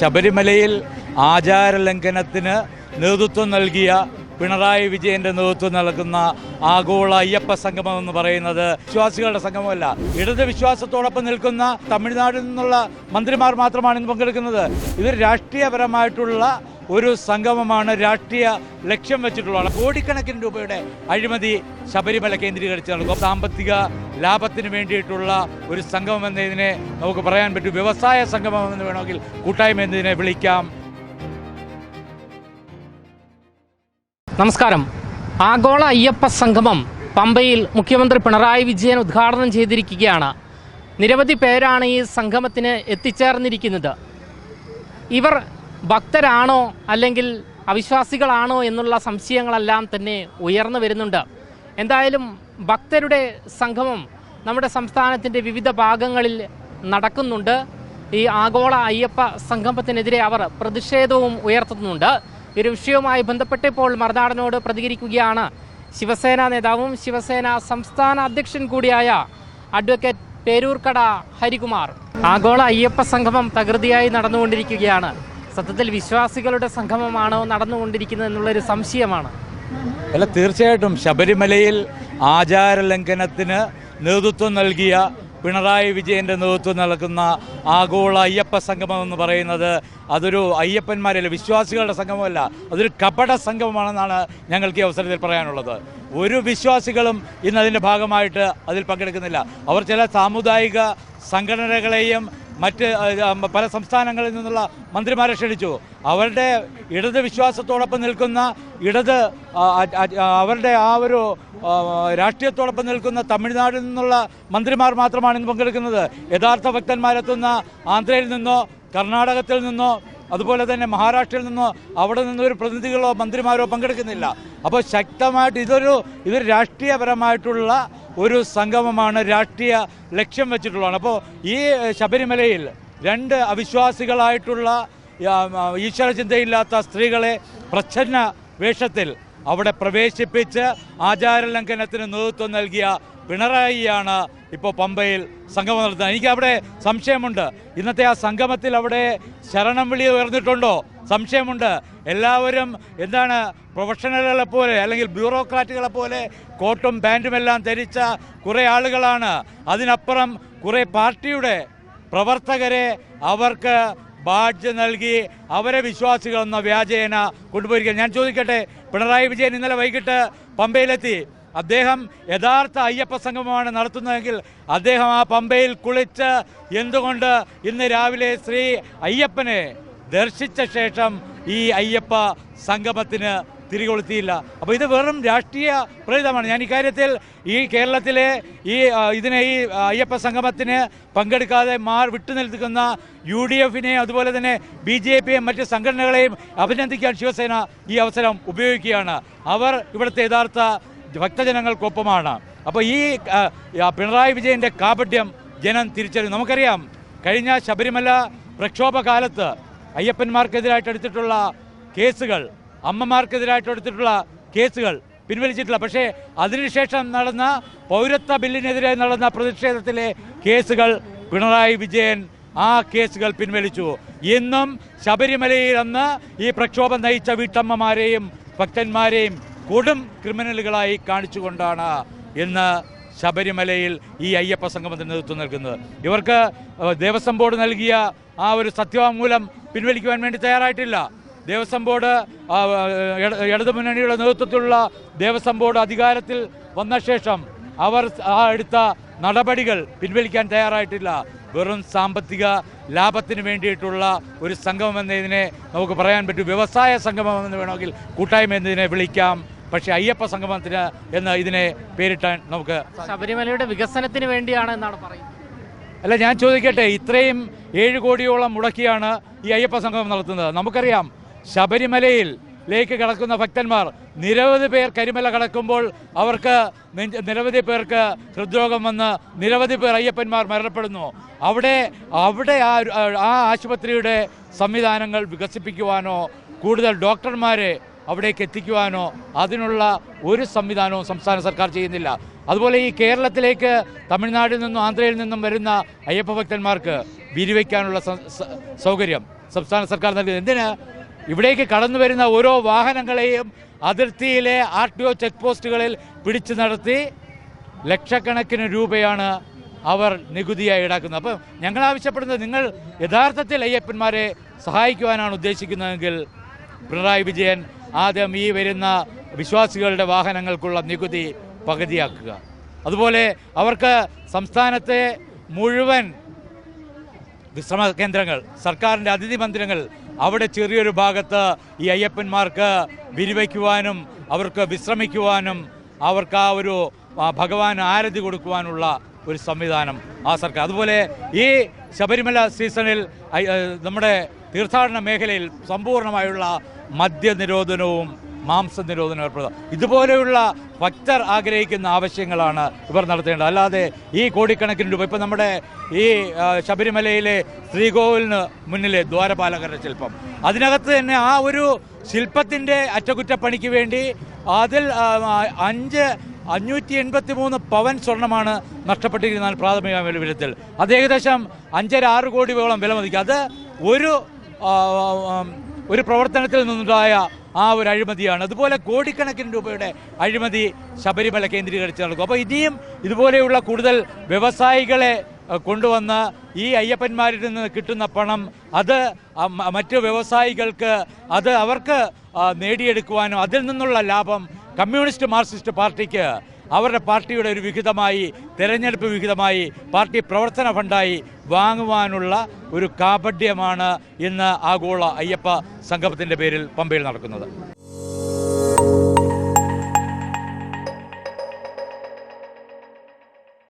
ശബരിമലയിൽ ആചാരലംഘനത്തിന് നേതൃത്വം നൽകിയ പിണറായി വിജയന്റെ നേതൃത്വം നൽകുന്ന ആഗോള അയ്യപ്പ സംഗമം എന്ന് പറയുന്നത് വിശ്വാസികളുടെ സംഗമമല്ല. ഇടത് വിശ്വാസത്തോടൊപ്പം നിൽക്കുന്ന തമിഴ്നാട്ടിൽ നിന്നുള്ള മന്ത്രിമാർ മാത്രമാണ് ഇന്ന് പങ്കെടുക്കുന്നത്. ഇത് രാഷ്ട്രീയപരമായിട്ടുള്ള ഒരു സംഗമമാണ് രാഷ്ട്രീയ ലക്ഷ്യം വെച്ചിട്ടുള്ളത് കോടിക്കണക്കിന് രൂപയുടെ അഴിമതി ശബരിമല കേന്ദ്രീകരിച്ച് നടക്കും. സാമ്പത്തിക ലാഭത്തിന് വേണ്ടിയിട്ടുള്ള ഒരു സംഗമം എന്നതിനെ നമുക്ക് പറയാൻ പറ്റും. വ്യവസായ സംഗമം എന്ന് വേണമെങ്കിൽ കൂട്ടായ്മ എന്നതിനെ വിളിക്കാം. നമസ്കാരം. ആഗോള അയ്യപ്പ സംഗമം പമ്പയിൽ മുഖ്യമന്ത്രി പിണറായി വിജയൻ ഉദ്ഘാടനം ചെയ്തിരിക്കുകയാണ്. നിരവധി പേരാണ് ഈ സംഗമത്തിന് എത്തിച്ചേർന്നിരിക്കുന്നത്. ഇവർ ഭക്തരാണോ അല്ലെങ്കിൽ അവിശ്വാസികളാണോ എന്നുള്ള സംശയങ്ങളെല്ലാം തന്നെ ഉയർന്നു വരുന്നുണ്ട്. എന്തായാലും ഭക്തരുടെ സംഗമം നമ്മുടെ സംസ്ഥാനത്തിന്റെ വിവിധ ഭാഗങ്ങളിൽ നടക്കുന്നുണ്ട്. ഈ ആഗോള അയ്യപ്പ സംഗമത്തിനെതിരെ അവർ പ്രതിഷേധവും ഉയർത്തുന്നുണ്ട്. ഒരു വിഷയവുമായി ബന്ധപ്പെട്ടപ്പോൾ മറുനാടനോട് പ്രതികരിക്കുകയാണ് ശിവസേന നേതാവും ശിവസേന സംസ്ഥാന അധ്യക്ഷൻ കൂടിയായ അഡ്വക്കേറ്റ് പേരൂർക്കട ഹരികുമാർ. ആഗോള അയ്യപ്പ സംഗമം തകൃതിയായി നടന്നുകൊണ്ടിരിക്കുകയാണ്. സത്യത്തിൽ വിശ്വാസികളുടെ സംഗമമാണോ നടന്നുകൊണ്ടിരിക്കുന്നത് എന്നുള്ളൊരു സംശയമാണ്. അല്ല തീർച്ചയായിട്ടും ശബരിമലയിൽ ആചാര ലംഘനത്തിന് നേതൃത്വം നൽകിയ പിണറായി വിജയന്റെ നേതൃത്വം നൽകുന്ന ആഗോള അയ്യപ്പ സംഗമം എന്ന് പറയുന്നത് അതൊരു അയ്യപ്പന്മാരല്ല വിശ്വാസികളുടെ സംഗമമല്ല അതൊരു കപട സംഗമമാണെന്നാണ് ഞങ്ങൾക്ക് ഈ അവസരത്തിൽ പറയാനുള്ളത്. ഒരു വിശ്വാസികളും ഇന്ന് അതിന്റെ ഭാഗമായിട്ട് അതിൽ പങ്കെടുക്കുന്നില്ല. അവർ ചില സാമുദായിക സംഘടനകളെയും മറ്റ് പല സംസ്ഥാനങ്ങളിൽ നിന്നുള്ള മന്ത്രിമാരെ ക്ഷണിച്ചു. അവരുടെ ഇടത് വിശ്വാസത്തോടൊപ്പം നിൽക്കുന്ന ഇടത് അവരുടെ ആ ഒരു രാഷ്ട്രീയത്തോടൊപ്പം നിൽക്കുന്ന തമിഴ്നാട്ടിൽ നിന്നുള്ള മന്ത്രിമാർ മാത്രമാണ് ഇന്ന് പങ്കെടുക്കുന്നത്. യഥാർത്ഥ ഭക്തന്മാരെത്തുന്ന ആന്ധ്രയിൽ നിന്നോ കർണാടകത്തിൽ നിന്നോ അതുപോലെ തന്നെ മഹാരാഷ്ട്രയിൽ നിന്നോ അവിടെ നിന്നൊരു പ്രതിനിധികളോ മന്ത്രിമാരോ പങ്കെടുക്കുന്നില്ല. അപ്പോൾ ശക്തമായിട്ട് ഇതൊരു ഇതൊരു രാഷ്ട്രീയപരമായിട്ടുള്ള ഒരു സംഗമമാണ് രാഷ്ട്രീയ ലക്ഷ്യം വെച്ചിട്ടുള്ളതാണ്. അപ്പോൾ ഈ ശബരിമലയിൽ രണ്ട് അവിശ്വാസികളായിട്ടുള്ള ഈശ്വരചിന്തയില്ലാത്ത സ്ത്രീകളെ പ്രച്ഛന്ന വേഷത്തിൽ അവിടെ പ്രവേശിപ്പിച്ച് ആചാരലംഘനത്തിന് നേതൃത്വം നൽകിയ പിണറായിയാണ് ഇപ്പോൾ പമ്പയിൽ സംഗമം നടത്തുന്നത്. എനിക്ക് അവിടെ സംശയമുണ്ട്. ഇന്നത്തെ ആ സംഗമത്തിൽ അവിടെ ശരണം വിളി ഉയർന്നിട്ടുണ്ടോ? സംശയമുണ്ട്. എല്ലാവരും എന്താണ് പ്രൊഫഷണലുകളെ പോലെ അല്ലെങ്കിൽ ബ്യൂറോക്രാറ്റുകളെ പോലെ കോട്ടും പാന്റും എല്ലാം ധരിച്ച കുറേ ആളുകളാണ്. അതിനപ്പുറം കുറേ പാർട്ടിയുടെ പ്രവർത്തകരെ അവർക്ക് ബാഡ്ജ് നൽകി അവരെ വിശ്വാസികളെന്ന വ്യാജേന കൊണ്ടുപോയിരിക്കുക ഞാൻ ചോദിക്കട്ടെ പിണറായി വിജയൻ ഇന്നലെ വൈകിട്ട് പമ്പയിലെത്തി. അദ്ദേഹം യഥാർത്ഥ അയ്യപ്പ സംഗമമാണ് നടത്തുന്നതെങ്കിൽ അദ്ദേഹം ആ പമ്പയിൽ കുളിച്ച് എന്തുകൊണ്ട് ഇന്ന് രാവിലെ ശ്രീ അയ്യപ്പനെ ദർശിച്ച ശേഷം ഈ അയ്യപ്പ സംഗമത്തിന് തിരികൊളുത്തിയില്ല. അപ്പോൾ ഇത് വെറും രാഷ്ട്രീയ പ്രേരിതമാണ്. ഞാൻ ഇക്കാര്യത്തിൽ ഈ കേരളത്തിലെ ഈ ഇതിനെ ഈ അയ്യപ്പ സംഗമത്തിന് പങ്കെടുക്കാതെ മാർ വിട്ടുനിൽക്കുന്ന യു ഡി എഫിനെയും അതുപോലെ തന്നെ ബി ജെ പിയെയും മറ്റ് സംഘടനകളെയും അഭിനന്ദിക്കാൻ ശിവസേന ഈ അവസരം ഉപയോഗിക്കുകയാണ്. അവർ ഇവിടുത്തെ യഥാർത്ഥ ഭക്തജനങ്ങൾക്കൊപ്പമാണ്. അപ്പോൾ ഈ പിണറായി വിജയന്റെ കാപട്യം ജനം തിരിച്ചറിയും നമുക്കറിയാം കഴിഞ്ഞ ശബരിമല പ്രക്ഷോഭ കാലത്ത് അയ്യപ്പന്മാർക്കെതിരായിട്ട് എടുത്തിട്ടുള്ള കേസുകൾ അമ്മമാർക്കെതിരായിട്ട് എടുത്തിട്ടുള്ള കേസുകൾ പിൻവലിച്ചിട്ടില്ല. പക്ഷേ അതിനുശേഷം നടന്ന പൗരത്വ ബില്ലിനെതിരെ നടന്ന പ്രതിഷേധത്തിലെ കേസുകൾ പിണറായി വിജയൻ ആ കേസുകൾ പിൻവലിച്ചു. ഇന്നും ശബരിമലയിൽ അന്ന് ഈ പ്രക്ഷോഭം നയിച്ച വീട്ടമ്മമാരെയും ഭക്തന്മാരെയും കൊടും ക്രിമിനലുകളായി കാണിച്ചുകൊണ്ടാണ് ഇന്ന് ശബരിമലയിൽ ഈ അയ്യപ്പ സംഗമത്തിന് നേതൃത്വം നൽകുന്നത്. ഇവർക്ക് ദേവസ്വം ബോർഡ് നൽകിയ ആ ഒരു സത്യവാങ്മൂലം പിൻവലിക്കുവാൻ വേണ്ടി തയ്യാറായിട്ടില്ല. ദേവസ്വം ബോർഡ് ഇടതുമുന്നണിയുടെ നേതൃത്വത്തിലുള്ള ദേവസ്വം ബോർഡ് അധികാരത്തിൽ വന്ന ശേഷം അവർ ആ എടുത്ത നടപടികൾ പിൻവലിക്കാൻ തയ്യാറായിട്ടില്ല. വെറും സാമ്പത്തിക ലാഭത്തിന് വേണ്ടിയിട്ടുള്ള ഒരു സംഗമം എന്നതിനെ നമുക്ക് പറയാൻ പറ്റും. വ്യവസായ സംഗമം എന്ന് വേണമെങ്കിൽ കൂട്ടായ്മ എന്നതിനെ വിളിക്കാം. പക്ഷേ അയ്യപ്പ സംഗമത്തിന് എന്ന് ഇതിനെ പേരിട്ടാൻ നമുക്ക് ശബരിമലയുടെ വികസനത്തിന് വേണ്ടിയാണ് എന്നാണ് പറയുന്നത്. അല്ല ഞാൻ ചോദിക്കട്ടെ ഇത്രയും ഏഴ് കോടിയോളം മുടക്കിയാണ് ഈ അയ്യപ്പ സംഗമം നടത്തുന്നത്. നമുക്കറിയാം ശബരിമലയിൽ ലേക്ക് കടക്കുന്ന ഭക്തന്മാർ നിരവധി പേർ കരിമല കടക്കുമ്പോൾ അവർക്ക് നിരവധി പേർക്ക് ഹൃദ്രോഗം വന്ന് നിരവധി പേർ അയ്യപ്പന്മാർ മരണപ്പെടുന്നു. അവിടെ അവിടെ ആ ആ ആശുപത്രിയുടെ സംവിധാനങ്ങൾ വികസിപ്പിക്കുവാനോ കൂടുതൽ ഡോക്ടർമാരെ അവിടേക്ക് എത്തിക്കുവാനോ അതിനുള്ള ഒരു സംവിധാനവും സംസ്ഥാന സർക്കാർ ചെയ്യുന്നില്ല. അതുപോലെ ഈ കേരളത്തിലേക്ക് തമിഴ്നാട്ടിൽ നിന്നും ആന്ധ്രയിൽ നിന്നും വരുന്ന അയ്യപ്പ ഭക്തന്മാർക്ക് വിരിവയ്ക്കാനുള്ള സൗകര്യം സംസ്ഥാന സർക്കാർ നൽകുന്നത് എന്തിന്? ഇവിടേക്ക് കടന്നു വരുന്ന ഓരോ വാഹനങ്ങളെയും അതിർത്തിയിലെ ആർ ടി ഒ ചെക്ക് പോസ്റ്റുകളിൽ പിടിച്ചു നടത്തി ലക്ഷക്കണക്കിന് രൂപയാണ് അവർ നികുതിയായി ഈടാക്കുന്നത്. അപ്പം ഞങ്ങൾ ആവശ്യപ്പെടുന്നത് നിങ്ങൾ യഥാർത്ഥത്തിൽ അയ്യപ്പന്മാരെ സഹായിക്കുവാനാണ് ഉദ്ദേശിക്കുന്നതെങ്കിൽ പിണറായി വിജയൻ ആദ്യം ഈ വരുന്ന വിശ്വാസികളുടെ വാഹനങ്ങൾക്കുള്ള നികുതി പകുതിയാക്കുക. അതുപോലെ അവർക്ക് സംസ്ഥാനത്തെ മുഴുവൻ വിശ്രമ കേന്ദ്രങ്ങൾ സർക്കാരിന്റെ അതിഥി മന്ദിരങ്ങൾ അവിടെ ചെറിയൊരു ഭാഗത്ത് ഈ അയ്യപ്പന്മാർക്ക് വിരിവയ്ക്കുവാനും അവർക്ക് വിശ്രമിക്കുവാനും അവർക്ക് ആ ഒരു ഭഗവാൻ ആരതി കൊടുക്കുവാനുള്ള ഒരു സംവിധാനം ആ സർക്കാർ. അതുപോലെ ഈ ശബരിമല സീസണിൽ നമ്മുടെ തീർത്ഥാടന മേഖലയിൽ സമ്പൂർണമായുള്ള മദ്യനിരോധനവും മാംസ നിരോധനം ഏർപ്പെടുക. ഇതുപോലെയുള്ള ഭക്തർ ആഗ്രഹിക്കുന്ന ആവശ്യങ്ങളാണ് ഇവർ നടത്തേണ്ടത്. അല്ലാതെ ഈ കോടിക്കണക്കിന് രൂപ ഇപ്പം നമ്മുടെ ഈ ശബരിമലയിലെ ശ്രീകോവിലിന് മുന്നിലെ ദ്വാരപാലകരുടെ ശില്പം. അതിനകത്ത് തന്നെ ആ ഒരു ശില്പത്തിന്റെ അറ്റകുറ്റപ്പണിക്ക് വേണ്ടി അതിൽ അഞ്ച് അഞ്ഞൂറ്റി എൺപത്തി മൂന്ന് പവൻ സ്വർണമാണ് നഷ്ടപ്പെട്ടിരിക്കുന്ന പ്രാഥമിക വിലത്തിൽ അത് ഏകദേശം അഞ്ചര ആറ് കോടിയോളം വില മതിക്കും. അത് ഒരു ഒരു പ്രവർത്തനത്തിൽ നിന്നുണ്ടായ ആ ഒരു അഴിമതിയാണ്. അതുപോലെ കോടിക്കണക്കിന് രൂപയുടെ അഴിമതി ശബരിമല കേന്ദ്രീകരിച്ച് നടക്കും. അപ്പോൾ ഇനിയും ഇതുപോലെയുള്ള കൂടുതൽ വ്യവസായികളെ കൊണ്ടുവന്ന് ഈ അയ്യപ്പന്മാരിൽ നിന്ന് കിട്ടുന്ന പണം അത് മറ്റു വ്യവസായികൾക്ക് അത് അവർക്ക് നേടിയെടുക്കുവാനും അതിൽ നിന്നുള്ള ലാഭം കമ്മ്യൂണിസ്റ്റ് മാർക്സിസ്റ്റ് പാർട്ടിക്ക് അവരുടെ പാർട്ടിയുടെ ഒരു വിഹിതമായി തെരഞ്ഞെടുപ്പ് വിഹിതമായി പാർട്ടി പ്രവർത്തന ഫണ്ടായി വാങ്ങുവാനുള്ള ഒരു കാപഡ്യമാണ് ഇന്ന് ആഗോള അയ്യപ്പ സംഗമത്തിന്റെ പേരിൽ പമ്പയിൽ നടക്കുന്നത്.